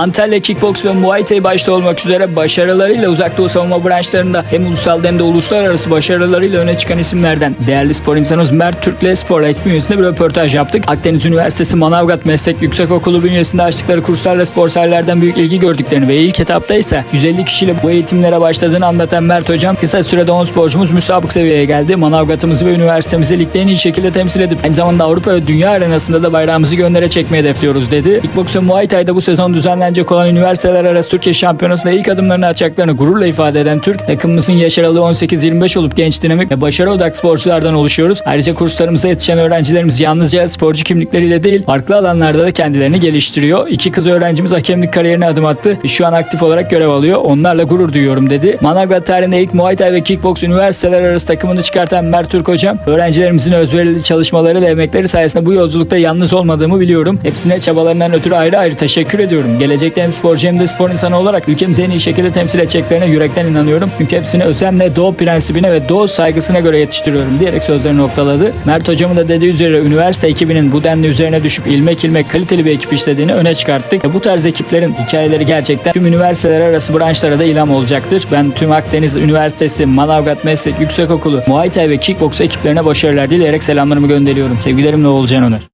Antalya Kickbox ve Muay Thai başta olmak üzere başarılarıyla uzak doğu savunma branşlarında hem ulusal hem de uluslararası başarılarıyla öne çıkan isimlerden değerli spor insanımız Mert Türk'le Spor bünyesinde bir röportaj yaptık. Akdeniz Üniversitesi Manavgat Meslek Yüksekokulu bünyesinde açtıkları kurslarla spor sahalardan büyük ilgi gördüklerini ve ilk etapta ise 150 kişiyle bu eğitimlere başladığını anlatan Mert Hocam kısa sürede 10 sporcumuz müsabık seviyeye geldi. Manavgat'ımızı ve üniversitemizi ligde en iyi şekilde temsil edip aynı zamanda Avrupa ve Dünya arenasında da bayrağımızı göndere çekmeyi hedefliyoruz dedi. Kickbox ve Muay Thai'da bu sezon düzenlenecek olan üniversiteler arası Türkiye Şampiyonası'nda ilk adımlarını atacaklarını gururla ifade eden Türk, takımımızın yaş aralığı 18-25 olup genç dinamik ve başarı odaklı sporculardan oluşuyoruz. Ayrıca kurslarımıza yetişen öğrencilerimiz yalnızca sporcu kimlikleriyle değil, farklı alanlarda da kendilerini geliştiriyor. İki kız öğrencimiz hakemlik kariyerine adım attı şu an aktif olarak görev alıyor. Onlarla gurur duyuyorum dedi. Manavgat tarihinde ilk Muay Thai ve Kickbox üniversiteler arası takımını çıkartan Mert Türk hocam, öğrencilerimizin özverili çalışmaları ve emekleri sayesinde bu yolculukta yalnız olmadığımı biliyorum. Hepsine çabalarından ötürü ayrı ayrı teşekkür ediyorum. Gelecekte hem sporcu hem de spor insanı olarak ülkemizi en iyi şekilde temsil edeceklerine yürekten inanıyorum. Çünkü hepsini özenle doğu prensibine ve doğu saygısına göre yetiştiriyorum diyerek sözlerini noktaladı. Mert hocamın da dediği üzere üniversite ekibinin bu denli üzerine düşüp ilmek ilmek kaliteli bir ekip işlediğini öne çıkarttık. Ve bu tarz ekiplerin hikayeleri gerçekten tüm üniversiteler arası branşlara da ilham olacaktır. Ben tüm Akdeniz Üniversitesi, Manavgat Meslek Yüksekokulu, Muay Thai ve Kickbox ekiplerine başarılar dileyerek selamlarımı gönderiyorum. Sevgilerimle Oğulcan Onur.